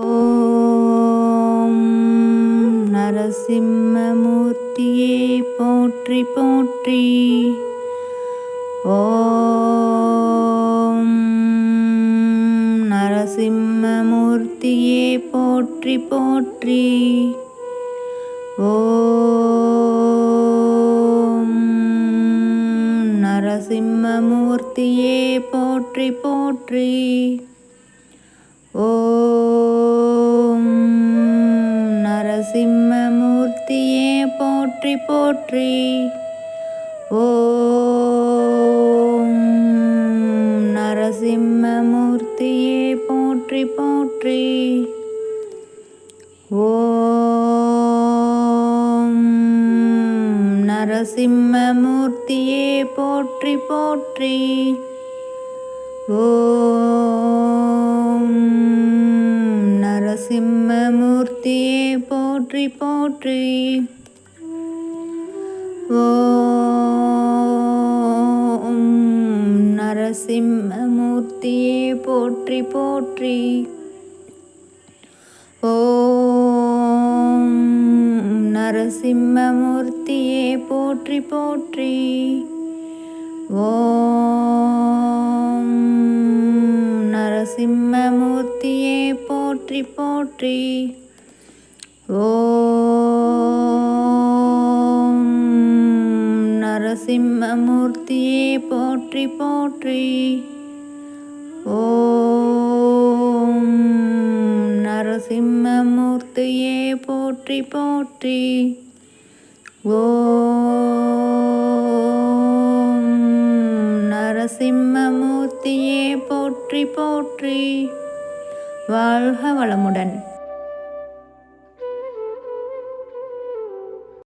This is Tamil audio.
ஓம் நரசிம்மமூர்த்தியே போற்றி போற்றி. ஓம் நரசிம்மமூர்த்தியே போற்றி போற்றி. ஓம் நரசிம்மமூர்த்தியே போற்றி போற்றி. போற்றி போற்றி. ஓம் நரசிம்மமூர்த்தியே போற்றி போற்றி. ஓம் நரசிம்மமூர்த்தியே போற்றி போற்றி. ஓம் நரசிம்மமூர்த்தியே போற்றி போற்றி. ஓம் நரசிம்மமூர்த்தியே போற்றி போற்றி. ஓம் நரசிம்மமூர்த்தியே போற்றி போற்றி. ஓம் நரசிம்மமூர்த்தியே போற்றி போற்றி. ஓ நரசிம்மமூர்த்தியே போற்றி போற்றி. ஓம் நரசிம்மமூர்த்தியே போற்றி போற்றி. ஓம் நரசிம்மமூர்த்தியே போற்றி போற்றி. வாழ்க வளமுடன்.